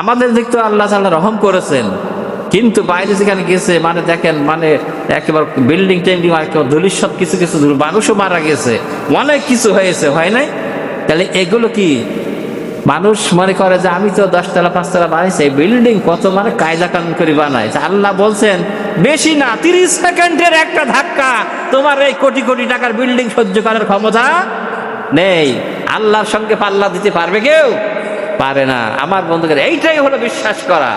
আমাদের দিক তো আল্লাহ তাআলা রহম করেছেন। কিন্তু বাইরে যেখানে গেছে মানে দেখেন মানে একেবারে বিল্ডিং টেন্ডিং একেবারে কিছু কিছু মানুষও মারা গেছে। অনেক কিছু হয়েছে, হয় নাই? তাহলে এগুলো কি? মানুষ মনে করে যে আমি তো দশতলা, পাঁচতলা বানাইছি বিল্ডিং কত মানে কায়দা কানুন করে বানাই আল্লাহ বলছেন, বেশি না, তিরিশ সেকেন্ডের একটা ধাক্কা, তোমার এই কোটি কোটি টাকার বিল্ডিং সহ্য করার ক্ষমতা নেই। আল্লাহর সঙ্গে পাল্লা দিতে পারবে কেউ? পারে না। আমার বন্ধুদের, এইটাই হলো বিশ্বাস করা।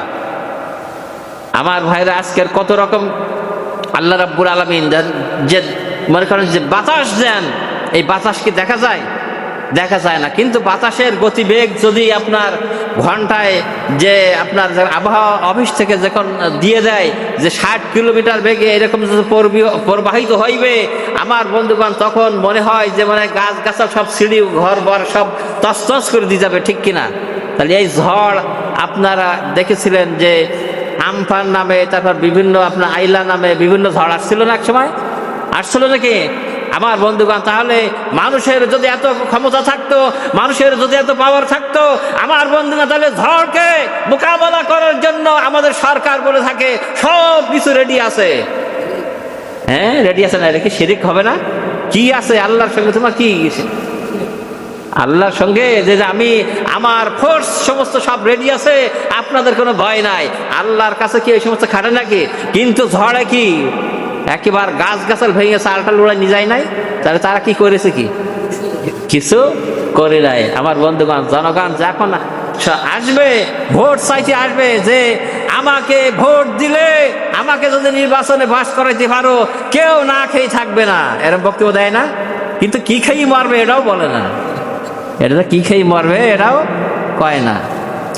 আমার ভাইরা আজকের কত রকম আল্লাহ রাব্বুল আলমিন যে মনে করেন যে বাতাস দেন, এই বাতাস কি দেখা যায়? দেখা যায় না। কিন্তু বাতাসের গতিবেগ যদি আপনার ঘন্টায় যে আপনার আবহাওয়া অফিস থেকে যখন দিয়ে দেয়, যে ষাট কিলোমিটার বেগে এরকম প্রবাহিত হইবে, আমার বন্ধুগণ তখন মনে হয় যে মানে গাছ গাছা সব সিঁড়ি, ঘর বর সব তসতস করে দিয়ে যাবে, ঠিক কিনা? তাহলে এই ঝড় আপনারা দেখেছিলেন যে আমফান নামে, তারপর বিভিন্ন আপনার আইলা নামে বিভিন্ন ঝড় আসছিল না এক সময় আসছিল নাকি? আমার বন্ধুগণ, তাহলে মানুষের যদি এত ক্ষমতা থাকতো, মানুষের যদি এত পাওয়ার থাকতো, আমার বন্ধুগণ, তাহলে ঝড়কে মোকাবেলা করার জন্য আমাদের সরকার বলে থাকে, সব কিছু রেডি আছে। হ্যাঁ রেডি আছে না, এটা কি শিরিক হবে না? কি আছে আল্লাহর সঙ্গে? তোমার কি আল্লাহর সঙ্গে যে যে আমি, আমার ফোর্স সমস্ত সব রেডি আছে, আপনাদের কোনো ভয় নাই। আল্লাহর কাছে কি এই সমস্ত খাটে নাকি? কিন্তু ঝড়ে কি? একেবার গাছ গাছাল ভেঙে চালটা লড়াই নিয়ে যায় নাই, তাহলে তারা কি করেছে কি? কিছু করে নাই। আমার বন্ধুগণ, জনগণ যখন আসবে, ভোট চাইতে আসবে যে আমাকে ভোট দিলে, আমাকে যদি নির্বাচনে বাস করাইতে পারো, কেউ না খেয়ে থাকবে না। এরকম বক্তব্য দেয় না? কিন্তু কি খেয়ে মারবে এটাও বলে না। এটা কি খেয়ে মরবে এটাও কয় না।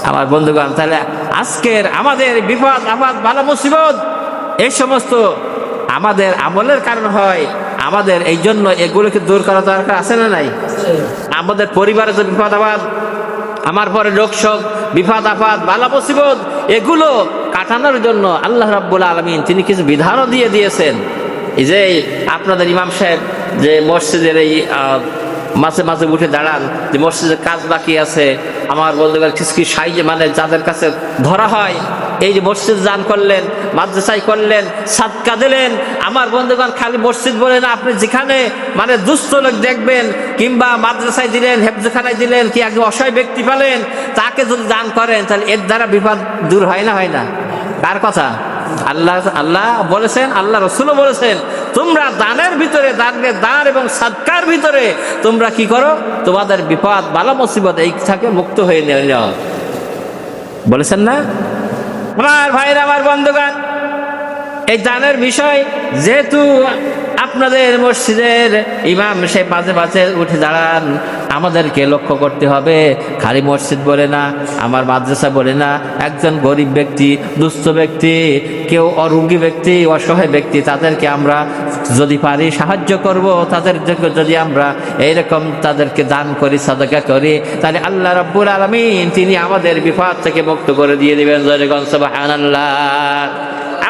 আমার বন্ধুগণ, তাহলে আজকের আমাদের বিপদ, আপদ, ভালো মুসিবত, এই সমস্ত আমাদের আমলের কারণ হয় আমাদের এই জন্য এগুলোকে দূর করা দরকার আছে না নাই? আমাদের পরিবারে যে বিপদ আপদ, আমার পরে রোগ শোক, বিপদ আপদ, বালা মুসিবত, এগুলো কাটানোর জন্য আল্লাহ রাব্বুল আলমিন তিনি কিছু বিধানও দিয়ে দিয়েছেন। এই যে আপনাদের ইমাম সাহেব যে মসজিদের এই মাঝে মাঝে উঠে দাঁড়ান, যে মসজিদের কাজ বাকি আছে আমার বলতে গেলে কিছু কি সাইজে মানে যাদের কাছে ধরা হয়, এই যে মসজিদ দান করলেন মাদ্রাসাই করলেন, সাদকা দিলেন, আমার বন্ধুগণ খালি মসজিদ বলে না, আপনি যেখানে মানে দুস্থ লোক দেখবেন, কিংবা মাদ্রাসায় দিলেন, হেফজখানায় দিলেন, কি একজন অসহায় ব্যক্তি পেলেন, তাকে যদি দান করেন, তাহলে এর দ্বারা বিপদ দূর হয় না হয় না? কার কথা? আল্লাহ আল্লাহ বলেছেন, আল্লাহ রসুলও বলেছেন তোমরা দানের ভিতরে দানের দান এবং সাদকার ভিতরে তোমরা কি করো? তোমাদের বিপদ, বালা মুসিবত এই থেকে মুক্ত হয়ে নিয়ে যাও। বলেছেন না? আমার ভাইরা আমার বন্ধুগান এই দানের বিষয়, যেহেতু আপনাদের মসজিদের ইমাম সে মাঝে মাঝে উঠে দাঁড়ান, আমাদেরকে লক্ষ্য করতে হবে। খালি মসজিদ বলে না, আমার মাদ্রাসা বলে না, একজন গরিব ব্যক্তি, দুস্থ ব্যক্তি, কেউ অরোগী ব্যক্তি, অসহায় ব্যক্তি, তাদেরকে আমরা যদি পারি সাহায্য করব, তাদের যদি আমরা এইরকম তাদেরকে দান করি, সাদাকা করি, তাহলে আল্লাহ রাব্বুল আলমিন, তিনি আমাদের বিপদ থেকে মুক্ত করে দিয়ে দিবেন জয়গণ সুবহানাল্লাহ।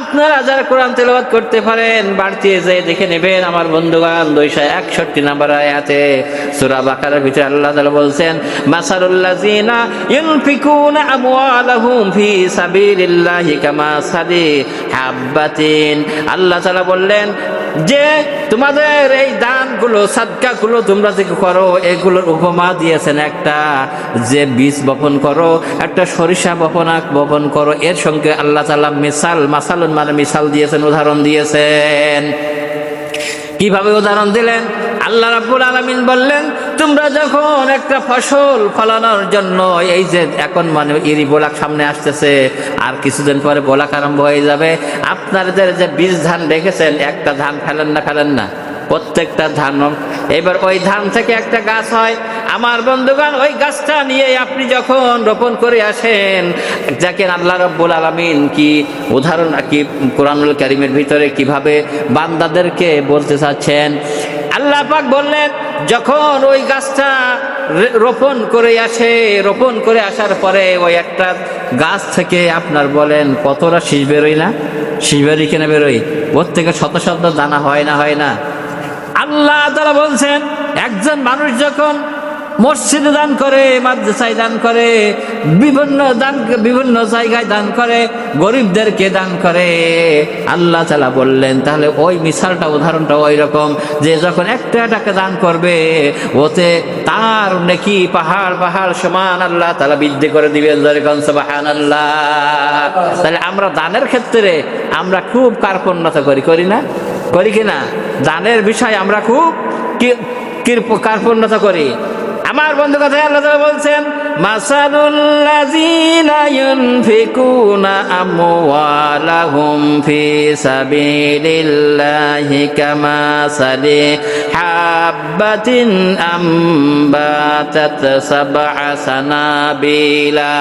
আপনারা যারা কোরআন তেলাবাদ করতে পারেন, বাড়তি যে দেখে নেবেন, আমার বন্ধুগণ, দুইশো একষট্টি নাম্বার আয়াতে সূরা বাকারার ভিতরে আল্লাহ তাআলা বলছেন, মাসারুল্লাযিনা ইউনফিকুনা আমওয়ালাহুম ফি সাবিলিল্লাহি কামাসালি হাব্বাতিন। আল্লাহ তাআলা বললেন যে তোমাদের এই দানগুলো, সাদকাগুলো তোমরা যে করো, এগুলোর উপমা দিয়েছেন একটা যে বীজ বপন করো, একটা সরিষা বপন বপন করো। এর সঙ্গে আল্লাহ তালা মিসাল, মাসালুন মানে মিসাল দিয়েছেন, উদাহরণ দিয়েছেন। কীভাবে উদাহরণ দিলেন? আল্লাহ রাব্বুল আলমিন বললেন তোমরা যখন একটা ফসল ফলানোর জন্য, এই যে এখন মানে ইরি বোলাক সামনে আসতেছে, আর কিছুদিন পরে বোলাক আরম্ভ হয়ে যাবে, আপনাদের যে বীজ ধান রেখেছেন একটা ধান ফেলেন না ফেলেন না? প্রত্যেকটা ধান এবার ওই ধান থেকে একটা গাছ হয়। আমার বন্ধুগণ, ওই গাছটা নিয়ে আপনি যখন রোপণ করে আসেন যাকে আল্লাহ রব্বুল আলমিন কি উদাহরণ, কি কোরআনুল কারিমের ভিতরে কীভাবে বান্দাদেরকে বলতে চাচ্ছেন। আল্লাহ পাক বললেন যখন ওই গাছটা রোপণ করে আসে, রোপণ করে আসার পরে ওই একটা গাছ থেকে আপনার বলেন কতটা শীষ বেরোই না? শীষ বেরোয় কিনা বেরোই ওর থেকে শত শত দানা হয় না হয় না। আল্লাহ তারা বলছেন, একজন মানুষ যখন মসজিদে দান করে, মাদ্রাসায় দান করে, বিভিন্ন দান, বিভিন্ন জায়গায় দান করে, গরিবদেরকে দান করে। আল্লাহ তালা বললেন, তাহলে ওই মিশালটা, উদাহরণটা ওই রকম যে যখন একটা টাকা দান করবে, ওতে তার নাকি পাহাড় পাহাড় সমান আল্লাহ তালা বৃদ্ধি করে দিবেন সুবহান আল্লাহ তাহলে আমরা দানের ক্ষেত্রে আমরা খুব কার্পণ্যতা করি করি না? করি কিনা দানের বিষয় আমরা খুব কি- কার্পণ্যতা করি? আমার বন্ধু কথা আল্লাহ তাআলা বলছেন মাসালুল্লাযীনা ইউনফিকুনা আমওয়ালাহুম ফি সাবিলিল্লাহি কামাসালি হাব্বাতিন সাবআ সানাবিলা।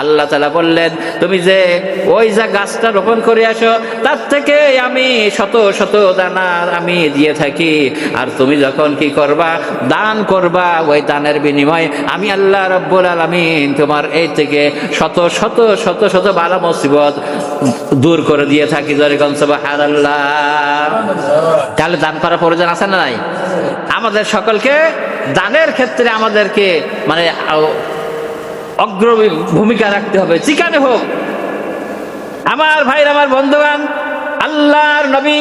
আল্লাহ তাআলা বললেন, তুমি যে ওই যা গাছটা রোপণ করে আসো, তার থেকে আমি শত শত দানা আমি দিয়ে থাকি। আর তুমি যখন কি করবা? দান করবা। ওই দানের বিনিময়ে আমি আল্লাহ রব্বুল আলামিন তোমার এই থেকে শত শত শত শত বালা মুসিবত দূর করে দিয়ে থাকি। যেরকম আল্লাহ তাহলে দান করার প্রয়োজন আছে না নাই? আমাদের সকলকে দানের ক্ষেত্রে আমাদেরকে মানে অগ্র ভূমিকা রাখতে হবে। যেখানে হোক। আমার ভাই আমার বন্ধুবান আল্লাহর নবী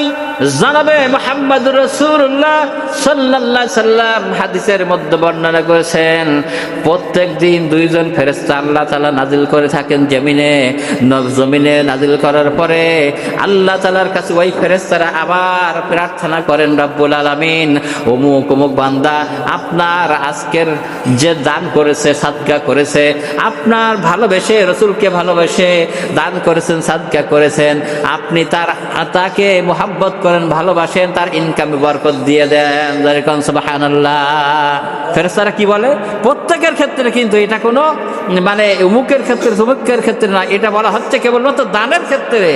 জানাবে মোহাম্মদ রসুল্লাহ সাল্লাল্লাহু সাল্লাম। হাদিসের মধ্যে বর্ণনা করেছেন, প্রত্যেক দিন দুইজন ফেরেস্তা আল্লাহ তালা নাজিল করে থাকেন জমিনে জমিনে নাজিল করার পরে আল্লাহ তালার কাছে ওই ফেরেস্তারা আবার প্রার্থনা করেন, রব্বুল আলামিন, অমুক অমুক বান্দা আপনার আজকের যে দান করেছে সাদকা করেছে, আপনার ভালোবেসে, রসুলকে ভালোবেসে দান করেছেন সাদকা করেছেন, আপনি তার তাকে মোহাব্বত করেন, ভালোবাসেন, তার ইনকামে বরকত দিয়ে দেন। যেরকম সুবহানাল্লাহ। ফেরেস্তারা কি বলে? প্রত্যেকের ক্ষেত্রে কিন্তু এটা কোনো মানে উমুকের ক্ষেত্রে তুমুকের ক্ষেত্রে না, এটা বলা হচ্ছে কেবলমাত্র দানের ক্ষেত্রে।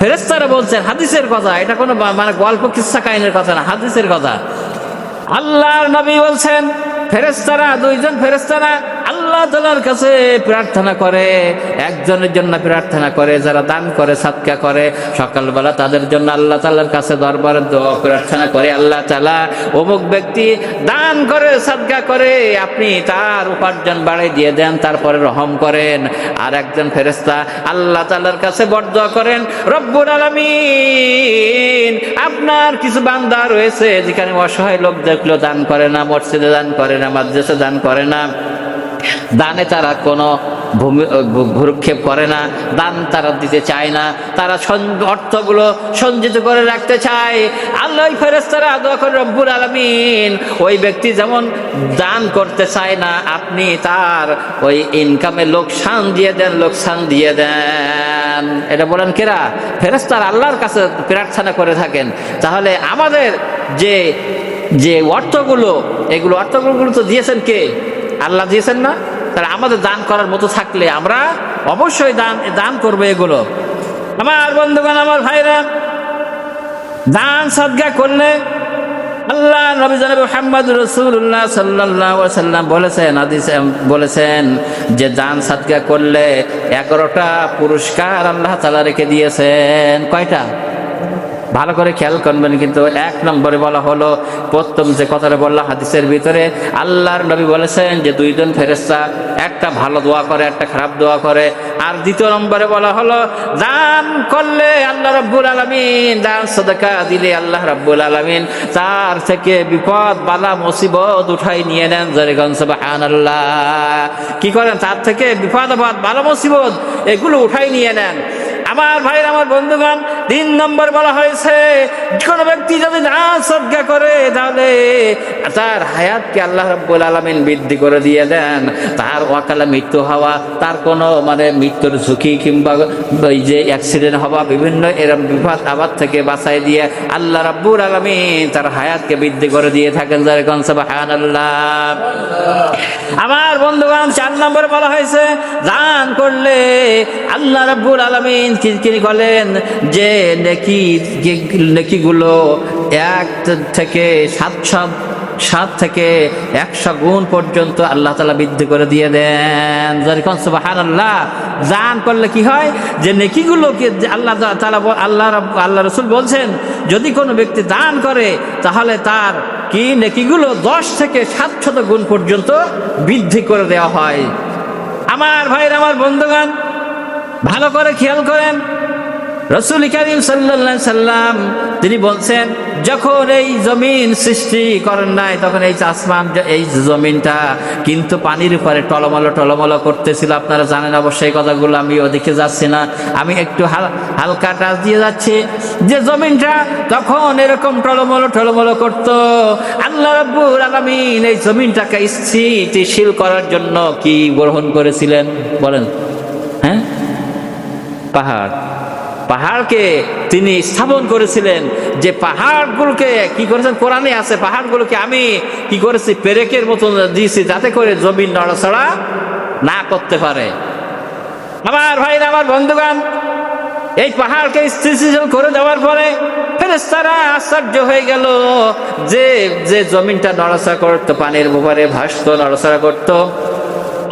ফেরেস্তারা বলছেন, হাদিসের কথা, এটা কোনো মানে গল্প কিস্সা কাহিনের কথা না, হাদিসের কথা। আল্লাহর নবী বলছেন ফেরেস্তারা দুইজন ফেরেস্তারা আল্লাহ তালার কাছে প্রার্থনা করে, একজনের জন্য প্রার্থনা করে, যারা দান করে সাতকা করে, সকালবেলা তাদের জন্য আল্লাহ তালার কাছে দরবারে দোয়া, প্রার্থনা করে, আল্লাহ তালা অমুক ব্যক্তি দান করে, সাদকা করে, আপনি তার উপার্জন বাড়াই দিয়ে দেন, তারপরে রহম করেন। আর একজন ফেরেস্তা আল্লাহ তালার কাছে বরদোয়া করেন রব্বুর আলামিন, আপনার কিছু বান্দা রয়েছে যেখানে অসহায় লোক দেখল, দান করে না, মসজিদে দান করে না, মাদ্রাসা দান করে না। দানে তারা কোনো ভূমি ভূ- ভূরক্ষেপ করে না, দান তারা দিতে চায় না, তারা অর্থগুলো সঞ্চিত করে রাখতে চায়। আল্লাহ ফেরেস্তারা যখন রব্বুল আলমিন, ওই ব্যক্তি যেমন দান করতে চায় না, আপনি তার ওই ইনকামে লোকসান দিয়ে দেন, লোকসান দিয়ে দেন। এটা বলেন কেরা? ফেরেস্তার আল্লাহর কাছে প্রার্থনা করে থাকেন। তাহলে আমাদের যে যে অর্থগুলো, এগুলো অর্থগুলো তো দিয়েছেন কে? আল্লাহ দিয়েছেন না? তাহলে আমাদের দান করার মতো থাকলে আমরা অবশ্যই দান দান করব এগুলো। আমার বন্ধুগণ, আমার ভাইরা, দান সদ্গা করলে আল্লাহ নবী জানাবে মোহাম্মদ রসুল্লাহ সাল্লাহ সাল্লাম বলেছেন বলেছেন যে দান সাদগা করলে এগারোটা পুরস্কার আল্লাহ তালা রেখে দিয়েছেন। কয়টা? ভালো করে খেয়াল করবেন, কিন্তু এক নম্বরে বলা হলো, প্রথম যে কথাটা বললাম হাদিসের ভিতরে, আল্লাহর নবী বলেছেন যে দুইজন ফেরেস্তা একটা ভালো দোয়া করে, একটা খারাপ দোয়া করে। আর দ্বিতীয় নম্বরে বলা হলো, দান করলে আল্লাহ রব্বুল আলমিন, দান সদকা দিলে আল্লাহ রব্বুল আলমিন, তার থেকে বিপদ বালা মুসিবত উঠাই নিয়ে নেন জরিগঞ্জ আল্লাহ কি করেন? তার থেকে বিপদ বালা মুসিবত এগুলো উঠাই নিয়ে নেন। আমার ভাইয়ের, আমার বন্ধুগণ তিন নম্বর বলা হয়েছে, কোন ব্যক্তি যদি দান সদ্গা করে, তাহলে তার হায়াতকে আল্লাহ রব্বুল আলামিন বৃদ্ধি করে দিয়ে দেন। তার ওয়াকালা মৃত্যু হওয়া, তার কোনো মানে মৃত্যুর ঝুঁকি কিংবা ওই যে অ্যাক্সিডেন্ট হওয়া, বিভিন্ন এরম বিপদ আবাদ থেকে বাঁচাই দিয়ে আল্লাহ রাব্বুল আলামিন তার হায়াতকে বৃদ্ধি করে দিয়ে থাকেন যেরকম আল্লাহ আমার বন্ধুগণ, চার নম্বরে বলা হয়েছে, দান করলে আল্লাহ রাব্বুল আলামিন কি কি বলেন যে নেকি নেকিগুলো এক থেকে সাতশো সাত সাত থেকে একশো গুণ পর্যন্ত আল্লাহ তালা বৃদ্ধি করে দিয়ে দেন। সুবাহান আল্লাহ দান করলে কি হয়? যে নেকিগুলোকে আল্লাহ তালা আল্লাহ আল্লাহ রসুল বলছেন, যদি কোনো ব্যক্তি দান করে, তাহলে তার কি নেকিগুলো দশ থেকে সাতশত গুণ পর্যন্ত বৃদ্ধি করে দেওয়া হয়। আমার ভাইয়ের, আমার বন্ধুগান ভালো করে খেয়াল করেন। রসুল করিম সাল্লা সাল্লাম, তিনি বলছেন, যখন এই জমিন সৃষ্টি করেন নাই, তখন এই আসমান, এই জমিনটা, কিন্তু পানির উপরে টলমলো টলমলো করতেছিল। আপনারা জানেন অবশ্যই কথাগুলো, আমি ওদিকে যাচ্ছি না। আমি একটু হাল- হালকা টাচ দিয়ে যাচ্ছি। যে জমিনটা তখন এরকম টলমলো টলমলো করতো। আল্লাহ রাব্বুল আলামিন এই জমিনটাকে স্থিতিশীল করার জন্য কি গ্রহণ করেছিলেন? বলেন। হ্যাঁ? পাহাড়। পাহাড়কে তিনি স্থাপন করেছিলেন যে পাহাড়গুলোকে কি করেছেন? কোরআনে আছে, পাহাড়গুলোকে আমি কি করেছি? পেরেকের মতন দিয়েছি যাতে করে জমিন নড়াচড়া না করতে পারে। আমার ভাইরা, আমার বন্ধুগণ, এই পাহাড়কে স্থিতিশীল করে দেওয়ার পরে ফেরেস্তারা আশ্চর্য হয়ে গেল যে যে জমিনটা নড়াচড়া করতো, পানির ব্যাপারে ভাসতো, নড়াচড়া করতো।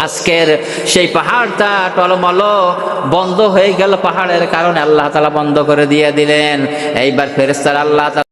আজকের সেই পাহাড়টা টলমল বন্ধ হয়ে গেল পাহাড়ের কারণে। আল্লাহ তালা বন্ধ করে দিয়ে দিলেন। এইবার ফেরেস্তার আল্লাহ